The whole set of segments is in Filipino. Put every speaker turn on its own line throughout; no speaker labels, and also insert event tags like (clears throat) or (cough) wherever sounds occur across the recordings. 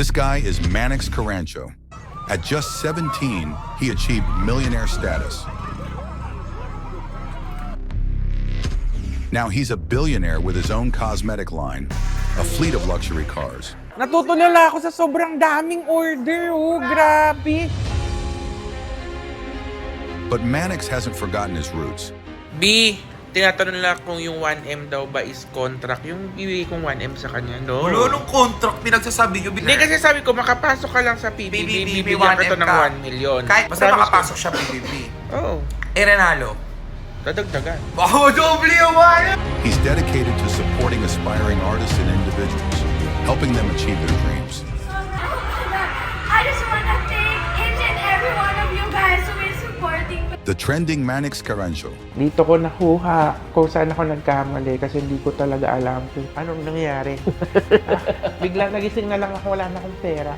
This guy is Manix Carancho. At just 17, he achieved millionaire status. Now he's a billionaire with his own cosmetic line, a fleet of luxury cars.
Natutulala ako sa sobrang daming order, oh. Grabe.
But Manix hasn't forgotten his roots.
B, tinatanong nila kung yung 1M daw ba is contract. Yung bibigay kong 1M sa kanya, no?
Wala nung contract, pinagsasabi nyo.
Hindi kasi sabi ko, makapasok ka lang sa PBB,
BBB,
bibigyan ka to
1M
ng
ka.
1 million.
Kahit basta
Promise
makapasok siya PBB.
Oo, (laughs) oh,
Eh, Renalo.
dadagdagan.
Wow, (laughs) doble yung wala!
He's dedicated to supporting aspiring artists and individuals, helping them achieve their dreams.
I just want
The trending Manix Carancho
Dito ko nakuha kung saan ako nagkamali kasi hindi ko talaga alam kung anong nangyari. (laughs) Bigla nagising na lang ako, wala na akong pera.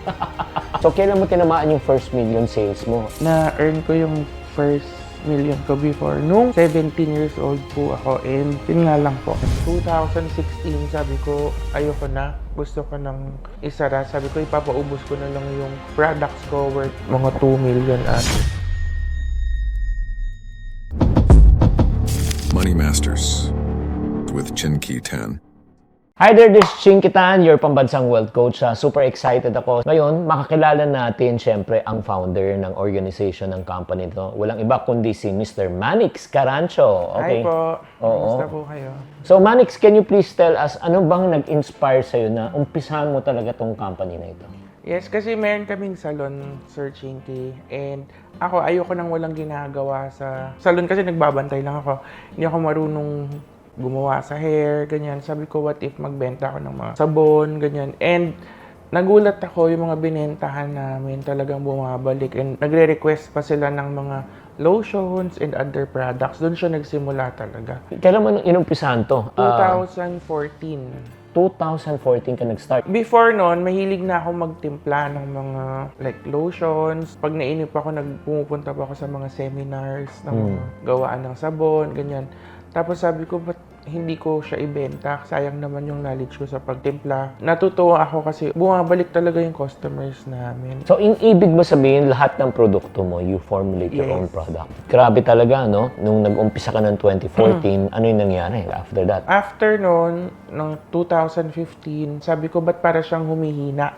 So, kailan mo tinamaan yung first million sales mo?
Na-earn ko yung first million ko before. Nung 17 years old po ako and yun nga lang po. 2016 sabi ko ayoko na. Gusto ko ng isara. Sabi ko ipapaubos ko na lang yung products ko worth mga 2 million at
Money Masters with Chinky 10.
Hi there, this is Chinkitan, your pambansang wealth coach. Ah, super excited ako. Ngayon, makakilala natin syempre ang founder ng organization ng company to. Walang iba kundi si Mr. Manix Carancho. Okay.
Hi po.
Oo.
Po kayo?
So Manix, can you please tell us ano bang nag-inspire sa'yo na umpisahan mo talaga tong company na ito?
Yes, kasi meron kaming salon, Sir Chinky. And ako, ayoko nang walang ginagawa sa salon kasi nagbabantay lang ako. Hindi ako marunong gumawa sa hair, ganyan. Sabi ko, what if magbenta ako ng mga sabon, ganyan. And nagulat ako yung mga binentahan namin talagang bumabalik. And nagre-request pa sila ng mga lotions and other products. Doon siya nagsimula talaga.
Kailan mo inumpisahan to? Ah,
2014.
2014 ka nag-start.
Before noon, mahilig na ako magtimpla ng mga like lotions. Pag nainip ako, nagpumupunta pa ako sa mga seminars ng mga gawaan ng sabon, ganyan. Tapos sabi ko, ba't hindi ko siya ibenta? Sayang naman yung knowledge ko sa pagtimpla. Natutuwa ako kasi bumabalik talaga yung customers namin.
So, in ibig mo sabihin, lahat ng produkto mo, you formulate your
Yes.
own product. Grabe talaga, no? Nung nag-umpisa ka ng 2014, ano yung nangyari after that?
After noon, ng 2015, sabi ko, ba't para siyang humihina?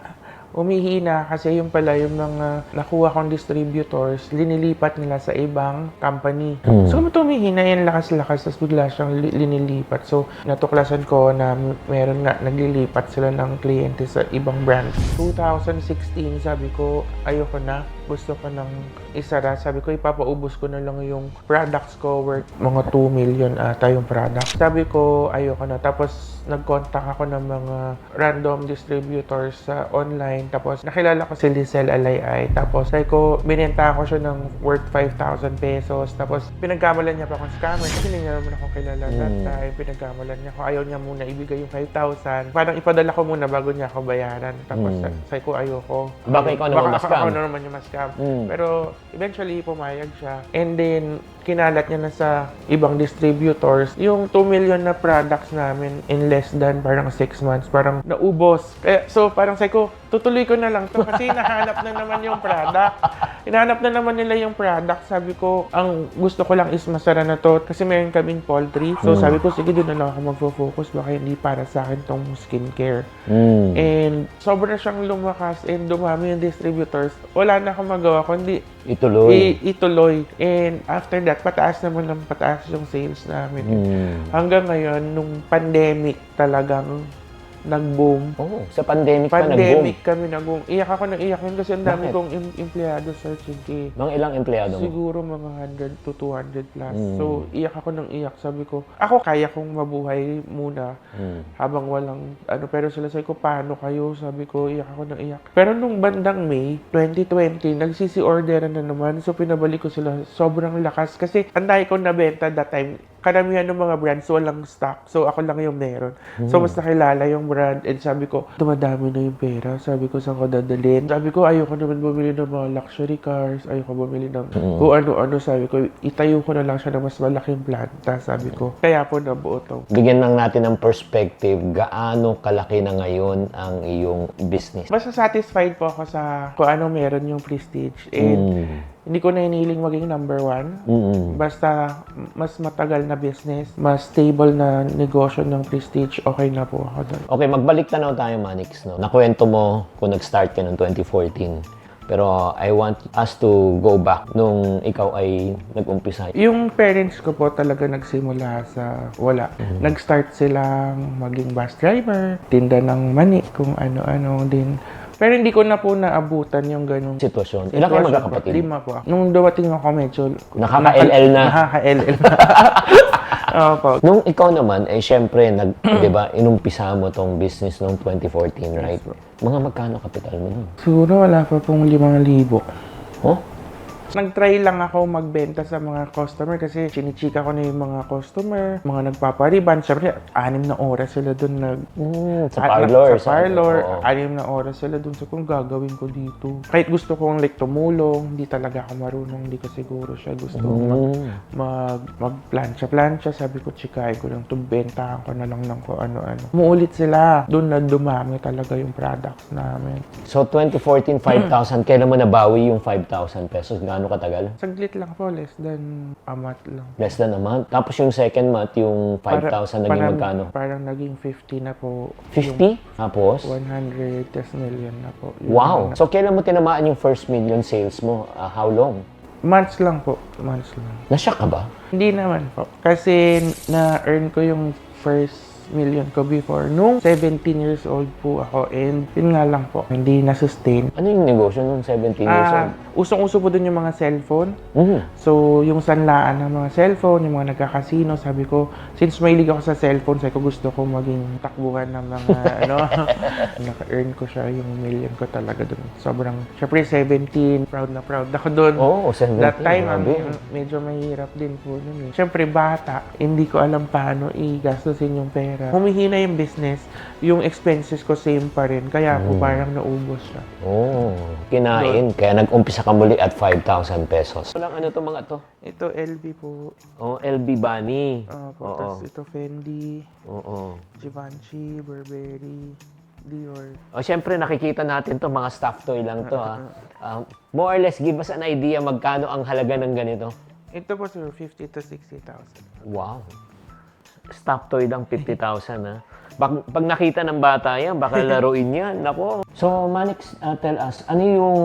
Humihina kasi yung pala yung mga nakuha kong distributors, linilipat nila sa ibang company. So, kung tumihina yan lakas-lakas, tapos bigla siyang li- linilipat. So, natuklasan ko na meron nga, naglilipat sila ng kliyente sa ibang brand. 2016, sabi ko, ayoko na. Gusto ko ng isara. Sabi ko, ipapaubos ko na lang yung products ko worth mga 2 million ata yung product. Sabi ko, ayoko na. Tapos, nag-contact ako ng mga random distributors sa online. Tapos, nakilala ko si Lizelle Alayay. Tapos, sabi ko, binenta ko siya ng worth 5,000 pesos. Tapos, pinagkamalan niya pa akong scammer. Kasi hindi niya naman ako kilala that time. Pinagkamalan niya ako. Ayaw niya muna ibigay yung 5,000. Parang ipadala ko muna bago niya ako bayaran. Tapos, sabi ko, ayoko.
Baka ikaw naman
Baka
ma-scam.
ako naman yung ma-scam.
Mm.
Pero eventually pumayag siya. And then kinalat niya na sa ibang distributors yung 2 million na products namin in less than parang 6 months. Parang naubos. Kaya, so parang sabi ko, tutuloy ko na lang to kasi nahanap na naman yung product. Hinahanap na naman nila yung product. Sabi ko, ang gusto ko lang is masara na to kasi meron kaming poultry. So sabi ko, sige doon na lang ako magfo-focus. Baka hindi para sa akin tong skincare.
Mm.
And sobra siyang lumakas and dumami yung distributors. Wala na akong magawa kundi
Ituloy.
i- ituloy. And after that, pataas naman ng pataas yung sales namin.
Mm.
Hanggang ngayon, nung pandemic talagang nag-boom.
Oh, sa pandemic, pa nag-boom.
Pandemic kami nag-boom. Iyak ako ng iyak yun kasi ang
Bakit?
dami kong em- empleyado sa Chinky.
Mga ilang empleyado mo?
Siguro mga 100 to 200 plus.
Mm.
So, iyak ako ng iyak. Sabi ko, ako kaya kong mabuhay muna
Mm.
habang walang ano pero sila sabi ko paano kayo sabi ko iyak ako ng iyak pero nung bandang May 2020 nagsisi orderan na naman so pinabalik ko sila sobrang lakas kasi ang dami kong nabenta that time karamihan ng mga brands walang stock. So, ako lang yung meron. So, mas nakilala yung brand. And sabi ko, dumadami na yung pera. Sabi ko, saan ko dadalhin? Sabi ko, ayoko naman bumili ng mga luxury cars. Ayoko bumili ng kung ano-ano. Sabi ko, itayo ko na lang siya ng mas malaking planta. Sabi ko, kaya po nabuo to.
Bigyan lang natin ng perspective, gaano kalaki na ngayon ang iyong business.
Basta satisfied po ako sa kung ano meron yung prestige. And hindi ko na hinihiling maging number one.
Mm.
Basta mas matagal na business, mas stable na negosyo ng prestige, okay na po ako doon.
Okay, magbalik tanaw tayo, Manix. No? Nakwento mo kung nag-start ka noong 2014. Pero I want us to go back nung ikaw ay nag-umpisa.
Yung parents ko po talaga nagsimula sa wala. Nag-start silang maging bus driver, tinda ng mani, kung ano-ano din. Pero hindi ko na po naabutan yung ganung
Sitwasyon. Ilan kayo
sitwasyon po.
magkakapatid?
Lima po. Nung dumating ako medyo...
Nakaka-LL na.
Nakaka-LL na. (laughs) Opo.
Nung ikaw naman, eh syempre, nag, (clears throat) di ba, inumpisa mo tong business noong 2014, right? Mga magkano kapital mo nun?
Siguro wala pa pong limang libo.
Oh?
Nag-try lang ako magbenta sa mga customer kasi chinichika ko na yung mga customer, mga nagpapariban. Siyempre, anim na oras sila doon nag...
Mm, sa
at-
parlor.
Sa parlor.
Oo.
Anim na oras sila doon sa kung gagawin ko dito. Kahit gusto kong like tumulong, hindi talaga ako marunong, hindi ko siguro siya gusto mag,
Mm.
mag, magplansya-plansya. Sabi ko, chikain ko lang, tumbentahan ko na lang ng kung ano-ano. Muulit sila. Doon na dumami talaga yung products namin.
So, 2014, 5,000. Kailan mo nabawi yung 5,000 pesos? Gaano katagal?
Saglit lang po, less than a month lang.
Less than a month. Tapos yung second month, yung 5,000 naging
parang,
magkano?
Parang naging 50 na po.
50? Tapos?
100 tas million na po. Yung
Wow! So, kailan mo tinamaan yung first million sales mo? Ah, how long?
months lang po. Months lang.
Nashock ka ba?
Hindi naman po. Kasi na-earn ko yung first million ko before. Nung 17 years old po ako and yun nga lang po, hindi na-sustain.
Ano yung negosyo nung 17 years
Ah,
old?
usong-uso po dun yung mga cellphone.
Mhm.
So, yung sanlaan ng mga cellphone, yung mga nagkakasino, sabi ko, since mahilig ako sa cellphone, sabi ko gusto ko maging takbuhan ng mga, (laughs) ano, naka-earn ko siya, yung million ko talaga dun. Sobrang, syempre 17, proud na proud ako dun.
Oo, oh, 17.
That time,
grabe.
medyo mahirap din po yun eh. Syempre, bata, hindi ko alam paano i-gastusin yung pera. Humihina yung business, yung expenses ko same pa rin, kaya
Mm.
po parang naubos siya.
Oo, kinain. Kaya nag-umpisa ka muli at 5,000 pesos. Walang ano to mga to?
Ito, LV po.
Oh, LB Bunny.
Opo,
Oo.
tapos ito Fendi,
Oo.
Givenchy, Burberry, Dior.
O, syempre, nakikita natin to mga staff toy lang to, ha. Um, (laughs) more or less, give us an idea magkano ang halaga ng ganito.
Ito po sir, 50 to 60,000.
Wow. Staff toy lang 50,000, ha. Pag, pag nakita ng bata yan, baka laruin yan. Nako. So, Manix, uh, tell us, ano yung...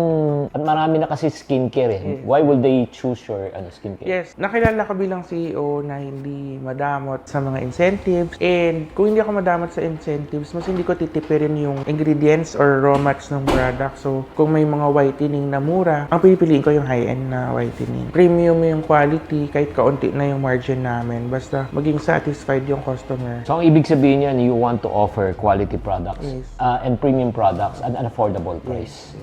At marami na kasi skincare, eh. Why will they choose your ano, skincare?
Yes, nakilala ko bilang CEO na hindi madamot sa mga incentives. And kung hindi ako madamot sa incentives, mas hindi ko titipirin yung ingredients or raw mats ng product. So, kung may mga whitening na mura, ang pipiliin ko yung high-end na whitening. Premium yung quality, kahit kaunti na yung margin namin. Basta maging satisfied yung customer.
So, ang ibig sabihin yan, you want to offer quality products
Yes.
uh, and premium products at an affordable price.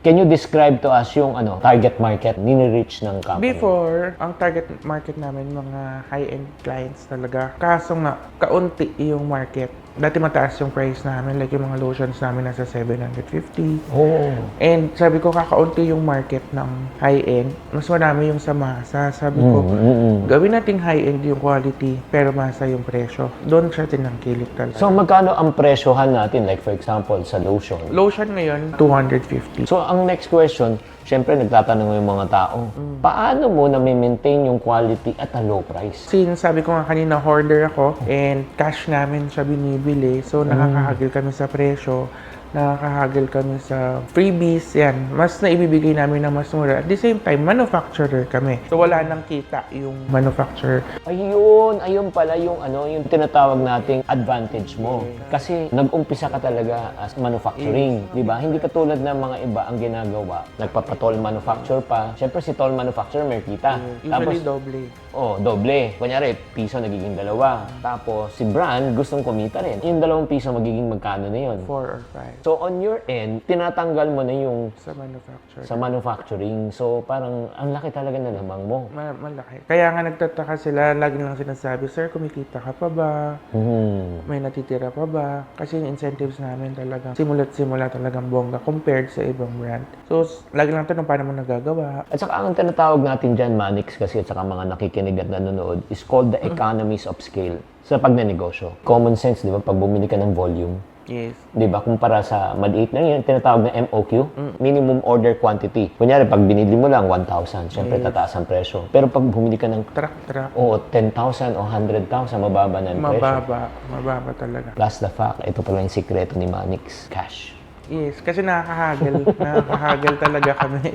Can you describe to us yung ano target market nini-reach ng company?
Before, ang target market namin, mga high-end clients talaga. Kaso nga, kaunti yung market. Dati mataas yung price namin, like yung mga lotions namin nasa 750.
Oh.
And sabi ko, kakaunti yung market ng high-end. Mas marami yung sa masa. Sabi ko,
Mm-mm.
gawin nating high-end yung quality, pero masa yung presyo. Doon siya tinangkilik talaga.
So, magkano ang presyohan natin? Like, for example, sa lotion.
Lotion ngayon, 250.
So, ang next question, syempre, nagtatanong yung mga tao, paano mo na-maintain yung quality at a low price?
Since sabi ko nga kanina, hoarder ako and cash namin siya binibili. So, nakakahagil kami sa presyo. Nakakahagil kami sa freebies. Yan. Mas naibibigay namin na mas mura. At the same time, manufacturer kami. So, wala nang kita yung manufacturer.
Ayun, ayun pala yung ano, yung tinatawag nating advantage mo. Kasi nag-umpisa ka talaga as manufacturing, 'di ba? Hindi katulad ng mga iba ang ginagawa. Nagpapatol manufacture pa. Syempre si toll manufacturer may kita.
Usually,
Tapos
doble.
Oh, doble. Kunyari, piso nagiging dalawa. Tapos si brand gustong kumita rin. Yung dalawang piso magiging magkano na yun?
4 or 5.
So on your end, tinatanggal mo na yung
Sa manufacturer.
sa manufacturing. So parang ang laki talaga na lamang mo.
Ma- malaki. Kaya nga nagtataka sila, lagi lang sinasabi, Sir, kumikita ka pa ba?
Hmm.
May natitira pa ba? Kasi yung incentives namin talagang simula't simula talagang bongga compared sa ibang brand. So, s- lagi lang tanong paano mo nagagawa?
At saka ang tinatawag natin dyan, Manix, kasi at saka mga nakikinig at nanonood, is called the economies of scale sa pagnenegosyo. Common sense, di ba? Pag bumili ka ng volume,
Yes.
di ba? Kumpara sa maliit lang yun, tinatawag na MOQ, minimum order quantity. Kunyari, pag binili mo lang 1,000, syempre tataas ang presyo. Pero pag bumili ka ng
Truck, truck.
Oo, 10,000 o 100,000, mababa na ang presyo.
Mababa. Mababa talaga.
Plus the fact, ito pala yung sikreto ni Manix, cash.
Yes, kasi nakakahagel. nakakahagel talaga kami.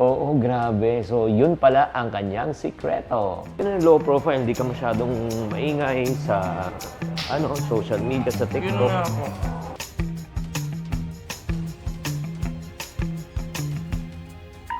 Oo, grabe. So, yun pala ang kanyang sikreto. Yun ang low profile, hindi ka masyadong maingay sa ano, social media, sa TikTok.
ako.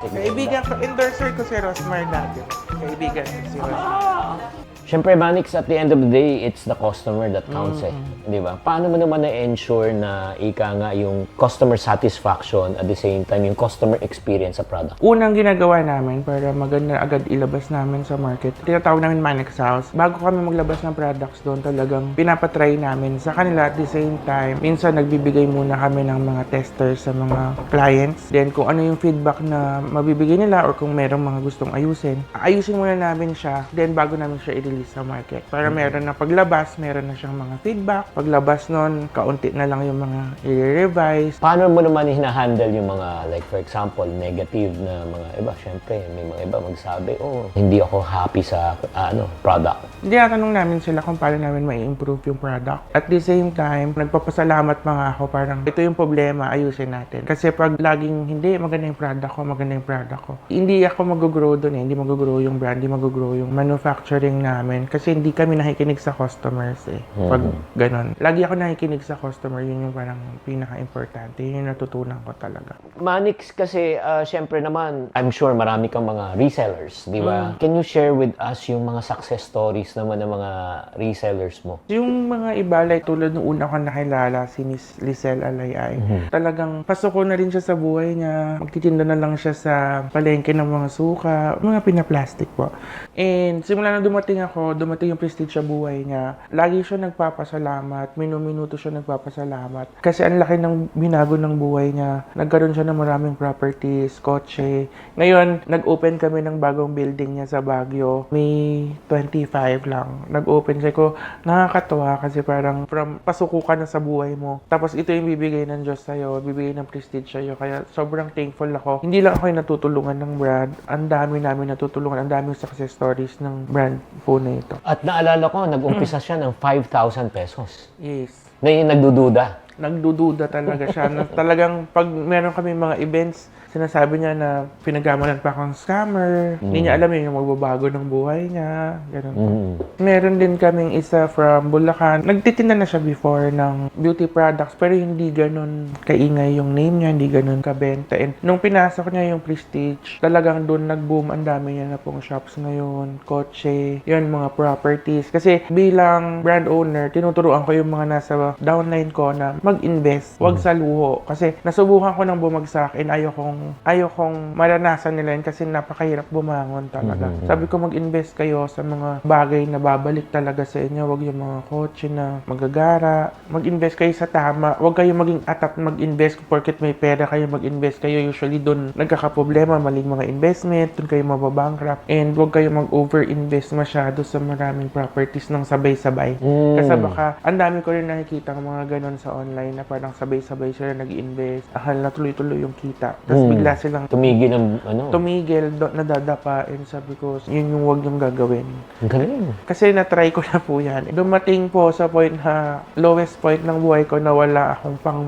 Kaibigan ko, endorser ko si Rosmar dati. Kaibigan ko si Rosmar.
Siyempre, Manix, at the end of the day, it's the customer that counts eh. Di ba? Paano mo naman na-ensure na ika nga yung customer satisfaction at the same time yung customer experience sa product?
Unang ginagawa namin para maganda agad ilabas namin sa market, tinatawag namin Manex House. Bago kami maglabas ng products doon, talagang pinapatry namin sa kanila at the same time. Minsan nagbibigay muna kami ng mga testers sa mga clients. Then kung ano yung feedback na mabibigay nila or kung merong mga gustong ayusin, ayusin muna namin siya. Then bago namin siya i-release sa market. Para meron na paglabas, meron na siyang mga feedback. Paglabas nun, kaunti na lang yung mga i-revise.
Paano mo naman hinahandle yung mga, like for example, negative na mga iba? Siyempre, may mga iba magsabi, oh, hindi ako happy sa ano product.
Hindi natanong namin sila kung paano namin ma-improve yung product. At the same time, nagpapasalamat mga ako parang ito yung problema, ayusin natin. Kasi pag laging hindi, maganda yung product ko, maganda yung product ko. Hindi ako mag-grow doon eh. Hindi mag-grow yung brand, hindi mag-grow yung manufacturing namin. Kasi hindi kami nakikinig sa customers eh. Pag ganon. Lagi ako nakikinig sa customer, yun yung parang pinaka-importante. Yun yung natutunan ko talaga.
Manix kasi, uh, syempre naman, I'm sure marami kang mga resellers, di ba? Can you share with us yung mga success stories naman ng mga resellers mo?
Yung mga iba, like tulad nung una ko nakilala, si Miss Lisel Alayay, talagang pasok ko na rin siya sa buhay niya. Magtitinda na lang siya sa palengke ng mga suka, mga pinaplastic po. And simula na dumating ako, dumating yung prestige sa buhay niya, lagi siya nagpapasalamat, minuminuto siya nagpapasalamat. Kasi ang laki ng binago ng buhay niya. Nagkaroon siya ng maraming properties, kotse. Ngayon, nag-open kami ng bagong building niya sa Baguio. May 25 lang. Nag-open siya ko. Nakakatawa kasi parang from pasuko ka na sa buhay mo. Tapos ito yung bibigay ng Diyos sa'yo, bibigay ng prestige sa'yo. Kaya sobrang thankful ako. Hindi lang ako yung natutulungan ng brand. Ang dami namin natutulungan. Ang daming success stories ng brand phone na ito.
At naalala ko, nag-umpisa siya ng 5,000 pesos.
Yes.
Na yung nagdududa.
nagdududa talaga siya. na talagang pag meron kami mga events, sinasabi niya na pinagamalan pa akong scammer. Hindi niya alam yun yung magbabago ng buhay niya. Ganun.
Mm.
Meron din kaming isa from Bulacan. Nagtitinda na siya before ng beauty products pero hindi ganun kaingay yung name niya, hindi ganun kabenta. And nung pinasok niya yung Prestige, talagang doon nag-boom. Ang dami niya na pong shops ngayon, kotse, yun, mga properties. Kasi bilang brand owner, tinuturuan ko yung mga nasa downline ko na mag-invest, wag sa luho. Kasi nasubukan ko ng bumagsak and ayaw kong, ayaw kong maranasan nila yun kasi napakahirap bumangon talaga. Sabi ko mag-invest kayo sa mga bagay na babalik talaga sa inyo. Wag yung mga kotse na magagara. Mag-invest kayo sa tama. Wag kayo maging atap mag-invest porket may pera kayo mag-invest kayo. Usually doon nagkakaproblema, maling mga investment, doon kayo mababankrupt. And wag kayo mag-over-invest masyado sa maraming properties ng sabay-sabay.
Mm.
Kasi baka, ang dami ko rin nakikita ng mga ganon sa online na parang sabay-sabay sila nag-invest. Akala na tuloy-tuloy yung kita. Tapos
Mm.
Bigla silang
Tumigil ang ano.
tumigil, do, nadadapain. Sabi ko, yun yung wag yung gagawin.
Ang galing.
Kasi na-try ko na po yan. Dumating po sa point na lowest point ng buhay ko na wala akong pang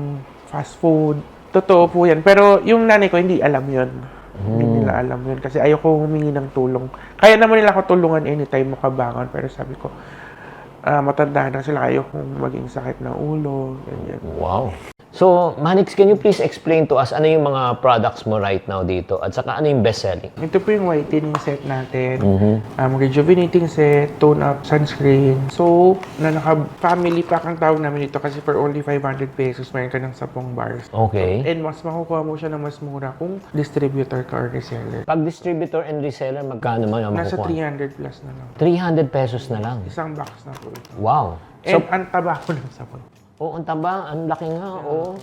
fast food. Totoo po yan. Pero yung nanay ko, hindi alam yun. Hindi nila alam yun. Kasi ayoko humingi ng tulong. Kaya naman nila ako tulungan anytime makabangon. Pero sabi ko, ah, matanda na sila. Ayoko maging sakit ng ulo. Ganyan.
Wow. So, Manix, can you please explain to us ano yung mga products mo right now dito at saka ano yung best-selling?
Ito po yung whitening set natin.
Mm-hmm.
Um, rejuvenating set, tone-up, sunscreen, soap, na naka-family pack ang tawag namin ito kasi for only 500 pesos, meron ka ng 10 bars.
Okay.
And mas makukuha mo siya ng mas mura kung distributor ka or reseller.
Pag distributor and reseller, magkano yung
Nasa
makukuha?
300 plus na lang.
300 pesos na lang.
Isang box na po ito.
Wow.
And
So,
ang taba ko ng sabon.
Oh, ang taba, ang laki nga, oh.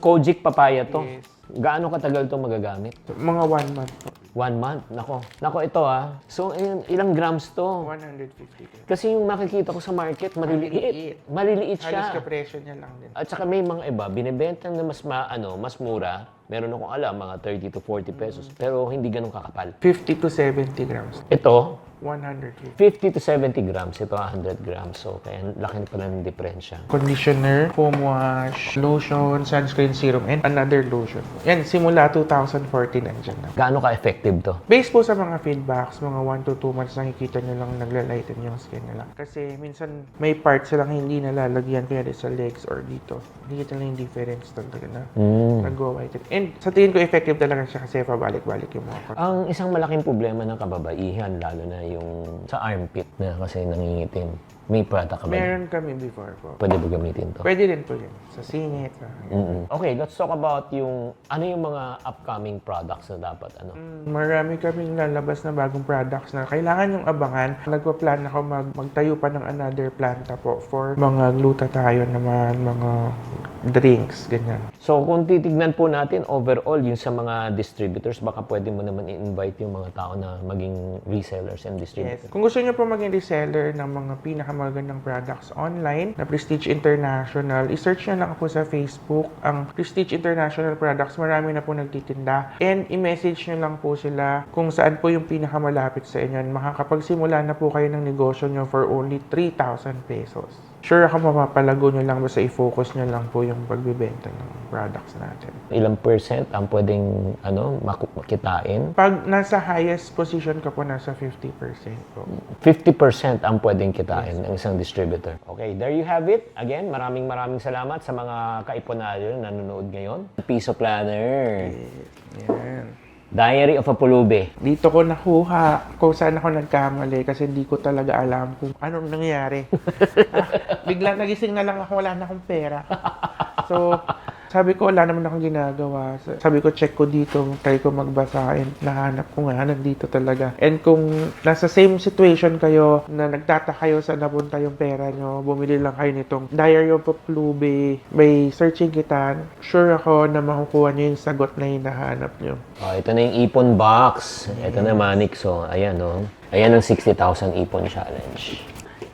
Kojic papaya to.
Yes.
Gaano katagal to magagamit?
Mga one month po.
One month? Nako. Nako, ito ah. So, ilan- ilang grams to?
150 po.
Kasi yung makikita ko sa market, maliliit.
Maliliit.
Maliliit
Halos
siya.
ka-presyo niya lang din.
At saka may mga iba, binibenta na mas ma, ano, mas mura. Meron akong alam, mga 30 to 40 pesos. Pero hindi ganun kakapal.
50 to 70 grams.
Ito,
150.
50 to 70 grams. Ito, 100 grams. So, kaya laki pa ng diferensya.
Conditioner, foam wash, lotion, sunscreen serum, and another lotion. Yan, simula 2014 nandyan na.
Gaano ka-effective to?
Based po sa mga feedbacks, mga 1 to 2 months nakikita nyo lang naglalighten yung skin nila. Kasi minsan may parts silang hindi nalalagyan, kaya sa legs or dito. Nakikita nila yung difference talaga na
Mm.
nag-whiten. And sa tingin ko effective talaga siya kasi pabalik-balik yung mga
Ang isang malaking problema ng kababaihan, lalo na yung sa armpit na kasi nangingitim. May product ka ba?
Meron kami before po.
Pwede ba gamitin to?
Pwede din po yun. Sa singit. Sa...
Mm-mm. Okay, let's talk about yung ano yung mga upcoming products na dapat ano.
Marami kaming lalabas na bagong products na kailangan yung abangan. Nagpa-plan ako mag magtayo pa ng another planta po for mga glutathione naman, mga drinks, ganyan.
So kung titignan po natin overall yung sa mga distributors, baka pwede mo naman i-invite yung mga tao na maging resellers and
Yes.
distributors.
Kung gusto niyo po maging reseller ng mga pinakamagandang products online na Prestige International, i-search niyo lang po sa Facebook ang Prestige International Products. Marami na po nagtitinda. And i-message niyo lang po sila kung saan po yung pinakamalapit sa inyo. Makakapagsimula na po kayo ng negosyo niyo for only 3,000 pesos. Sure ako mapapalago niyo lang basta i-focus niyo lang po yung pagbibenta ng products natin.
Ilang percent ang pwedeng ano makitain?
Pag nasa highest position ka po, nasa 50% po.
50% ang pwedeng kitain ng isang distributor. Okay, there you have it. Again, maraming maraming salamat sa mga kaiponaryo na nanonood ngayon. Piso Planner.
Yan.
Diary of a Pulube.
Dito ko nakuha kung saan ako nagkamali kasi hindi ko talaga alam kung anong nangyari. (laughs) Ah, Bigla nagising na lang ako, wala na akong pera. So, sabi ko, wala naman akong ginagawa. Sabi ko, check ko dito, try ko magbasa and nahanap ko nga, nandito talaga. And kung nasa same situation kayo, na nagtata kayo sa napunta yung pera nyo, bumili lang kayo nitong Diary of a Plube, may searching kitan, sure ako na makukuha nyo yung sagot na hinahanap nyo.
Oh, ito na yung Ipon Box. Ito na Manix. So, ayan oh. Ayan ang 60,000 Ipon Challenge.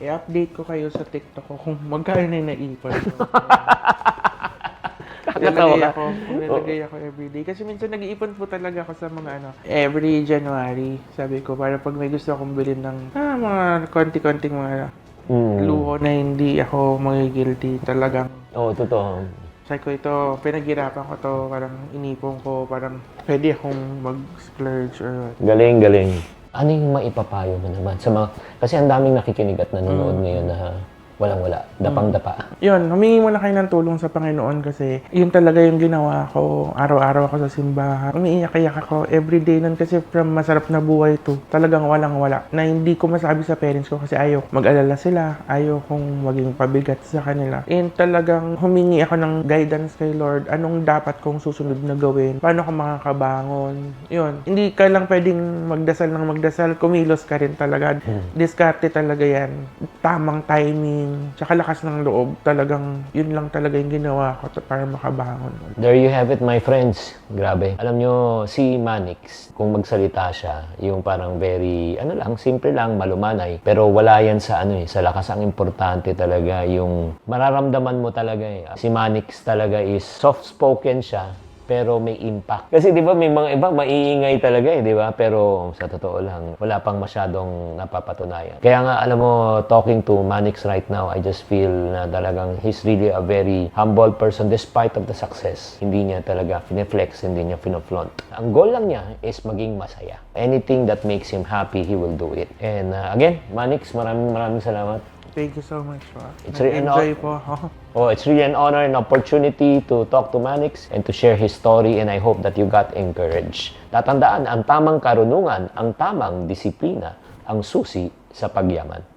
I-update ko kayo sa TikTok ko kung magkano na yung naipon ko. (laughs)
Nakakatawa
Nilagay
ka.
ako, nilagay ako everyday. Kasi minsan nag-iipon po talaga ako sa mga ano, every January. Sabi ko, para pag may gusto akong bilhin ng ah, mga konti-konting mga
Mm.
luho na hindi ako magigilty. Talagang,
Oo, oh, totoo.
sabi ko ito, pinaghirapan ko to, parang inipon ko, parang pwede akong mag-splurge or what.
Galing, galing. Ano yung maipapayo mo naman sa mga... Kasi ang daming nakikinig at nanonood ngayon na walang-wala. Dapang-dapa.
Yun, humingi muna kayo ng tulong sa Panginoon kasi yun talaga yung ginawa ko. Araw-araw ako sa simbahan. Umiiyak-iyak ako everyday nun kasi from masarap na buhay to. Talagang walang-wala. Na hindi ko masabi sa parents ko kasi ayaw mag-alala sila. Ayaw kong maging pabigat sa kanila. And talagang humingi ako ng guidance kay Lord. Anong dapat kong susunod na gawin? Paano ako makakabangon? Yun. Hindi ka lang pwedeng magdasal ng magdasal. Kumilos ka rin talaga. Diskarte talaga yan. Tamang timing. Tsaka lakas ng loob. Talagang yun lang talaga yung ginawa ko para makabangon.
There you have it, my friends. Grabe. Alam nyo, si Manix, kung magsalita siya, yung parang very, ano lang, simple lang, malumanay. Pero wala yan sa ano eh, sa lakas ang importante talaga yung mararamdaman mo talaga eh. Si Manix talaga is soft-spoken siya, pero may impact. Kasi 'di ba may mga iba maiingay talaga eh, 'di ba? Pero sa totoo lang, wala pang masyadong napapatunayan. Kaya nga alam mo, talking to Manix right now, I just feel na talagang he's really a very humble person despite of the success. Hindi niya talaga fine-flex, hindi niya fino-flaunt. Ang goal lang niya is maging masaya. Anything that makes him happy, he will do it. And uh, again, Manix, maraming maraming salamat.
Thank you so much po.
It's really an
Enjoy
hon-
po ako. (laughs)
Oh, it's really an honor and opportunity to talk to Manix and to share his story and I hope that you got encouraged. Tatandaan, ang tamang karunungan, ang tamang disiplina, ang susi sa pagyaman.